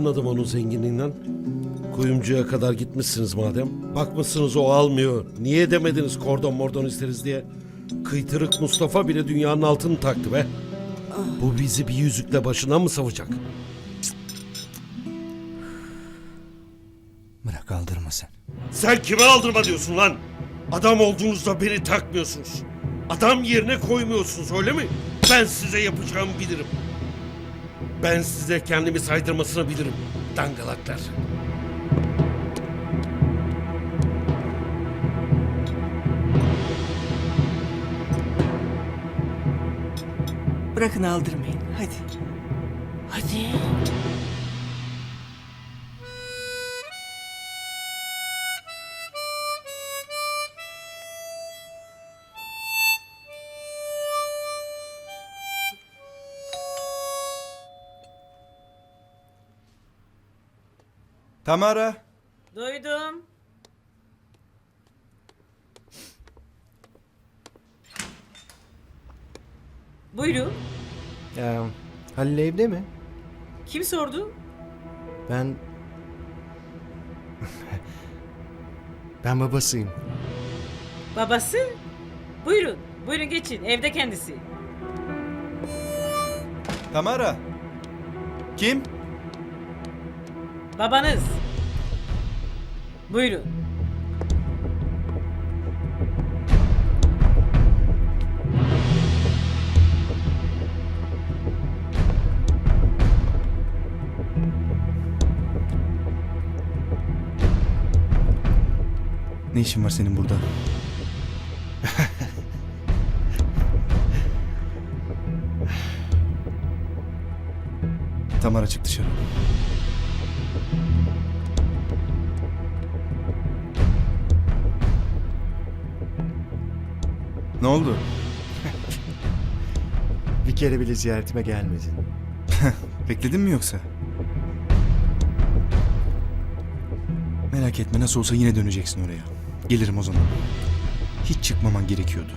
Anladım onun zenginliğinden. Kuyumcuya kadar gitmişsiniz madem. Bakmışsınız o almıyor. Niye demediniz kordon mordon isteriz diye. Kıytırık Mustafa bile dünyanın altını taktı be. Bu bizi bir yüzükle başına mı savacak? Bırak aldırma sen. Sen kime aldırma diyorsun lan? Adam olduğunuzda beni takmıyorsunuz. Adam yerine koymuyorsunuz öyle mi? Ben size yapacağımı bilirim. Ben size kendimi saydırmasını bilirim. Dangalaklar. Bırakın aldırmayın. Hadi. Hadi. Tamara. Duydum. Buyurun. Ya, Halil evde mi? Kim sordu? Ben... ben babasıyım. Babası? Buyurun. Buyurun geçin. Evde kendisi. Tamara. Kim? Babanız. Buyurun. Ne işin var senin burada? Tamara çık dışarı. Ne oldu? Bir kere bile ziyaretime gelmedin. Bekledin mi yoksa? Merak etme nasıl olsa yine döneceksin oraya. Gelirim o zaman. Hiç çıkmaman gerekiyordu.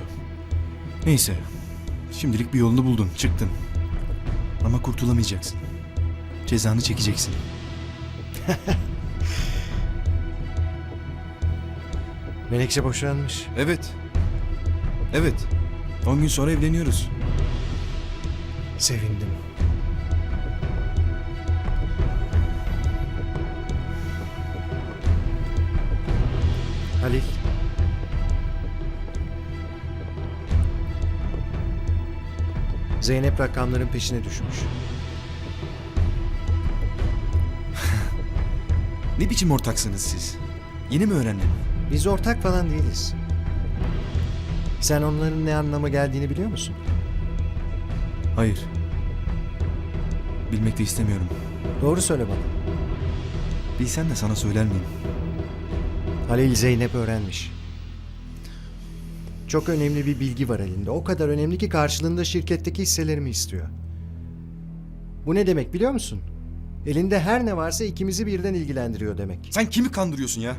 Neyse. Şimdilik bir yolunu buldun, çıktın. Ama kurtulamayacaksın. Cezanı çekeceksin. Menekşe boşanmış. Evet. Evet. 10 gün sonra evleniyoruz. Sevindim. Halil. Zeynep rakamların peşine düşmüş. Ne biçim ortaksınız siz? Yeni mi öğrendin? Biz ortak falan değiliz. Sen onların ne anlama geldiğini biliyor musun? Hayır. Bilmek de istemiyorum. Doğru söyle bana. Bilsen de sana söyler miyim? Halil Zeynep öğrenmiş. Çok önemli bir bilgi var elinde. O kadar önemli ki karşılığında şirketteki hisselerimi istiyor. Bu ne demek biliyor musun? Elinde her ne varsa ikimizi birden ilgilendiriyor demek. Sen kimi kandırıyorsun ya?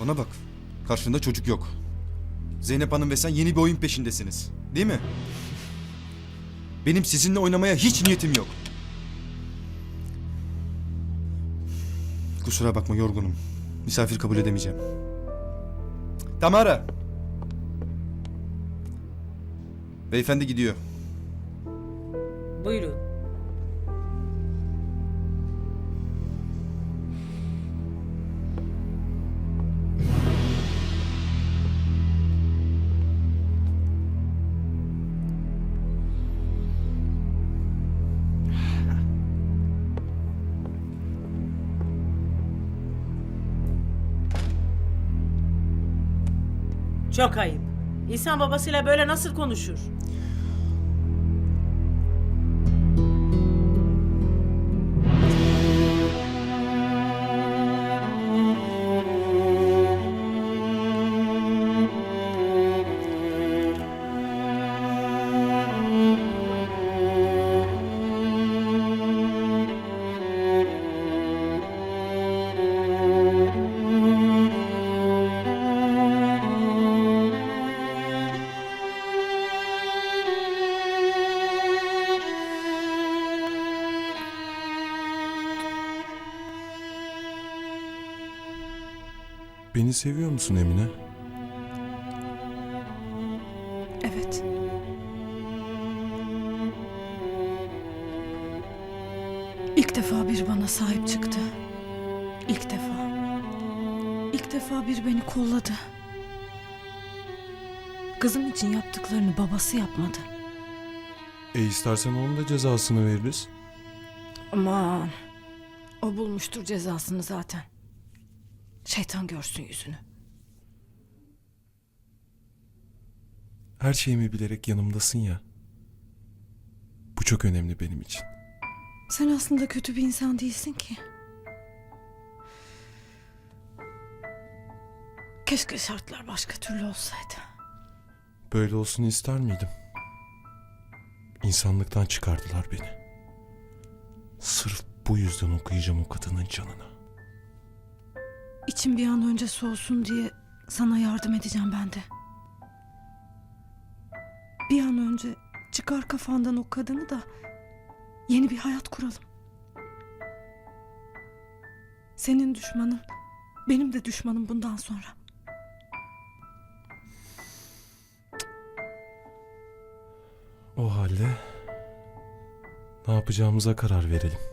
Bana bak. Karşında çocuk yok. Zeynep Hanım ve sen yeni bir oyun peşindesiniz. Değil mi? Benim sizinle oynamaya hiç niyetim yok. Kusura bakma yorgunum. Misafir kabul edemeyeceğim. Tamara. Beyefendi gidiyor. Buyurun. Çok ayıp. İnsan babasıyla böyle nasıl konuşur? Seviyor musun Emine? Evet. İlk defa bir bana sahip çıktı. İlk defa. İlk defa bir beni kolladı. Kızım için yaptıklarını babası yapmadı. E istersen onun da cezasını veririz. Aman. O bulmuştur cezasını zaten. Şeytan görsün yüzünü. Her şeyimi bilerek yanımdasın ya. Bu çok önemli benim için. Sen aslında kötü bir insan değilsin ki. Keşke şartlar başka türlü olsaydı. Böyle olsun ister miydim? İnsanlıktan çıkardılar beni. Sırf bu yüzden okuyacağım o kadının canına. İçim bir an önce soğusun diye sana yardım edeceğim ben de. Bir an önce çıkar kafandan o kadını da yeni bir hayat kuralım. Senin düşmanın benim de düşmanım bundan sonra. O halde ne yapacağımıza karar verelim.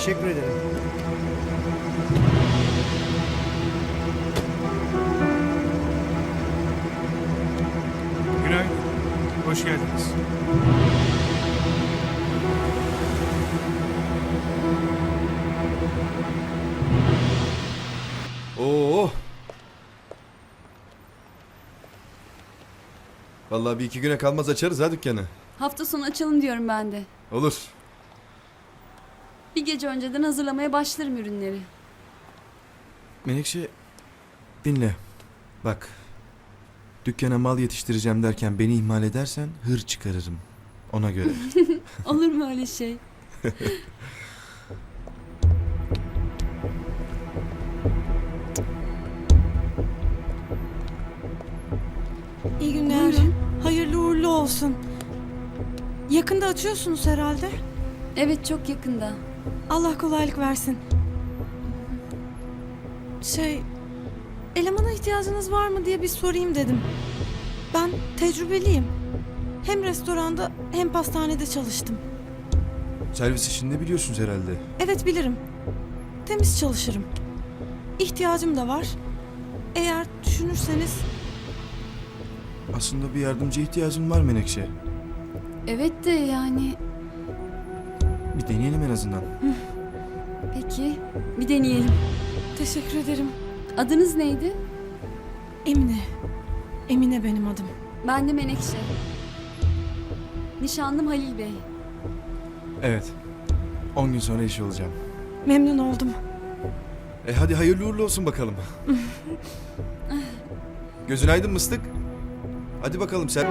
Teşekkür ederim. Günaydın. Hoş geldiniz. Oo. Vallahi bir iki güne kalmaz açarız ha dükkanı. Hafta sonu açalım diyorum ben de. Olur. Bir gece önceden hazırlamaya başlarım ürünleri. Menekşe dinle. Bak. Dükkana mal yetiştireceğim derken beni ihmal edersen hır çıkarırım. Ona göre. Olur mu öyle şey? İyi günler. Buyurun. Hayırlı uğurlu olsun. Yakında açıyorsunuz herhalde. Evet çok yakında. Allah kolaylık versin. Şey, elemana ihtiyacınız var mı diye bir sorayım dedim. Ben tecrübeliyim. Hem restoranda hem pastanede çalıştım. Servis işinde biliyorsunuz herhalde. Evet bilirim. Temiz çalışırım. İhtiyacım da var. Eğer düşünürseniz Aslında bir yardımcı ihtiyacım var Menekşe. Evet de yani Bir deneyelim en azından. peki bir deneyelim. teşekkür ederim. Adınız neydi? Emine. Emine benim adım. Ben de Menekşe. Nişanlım Halil Bey. Evet. 10 gün sonra iş olacağım. Memnun oldum. E hadi hayırlı uğurlu olsun bakalım. Gözün aydın mıstık? Hadi bakalım sen.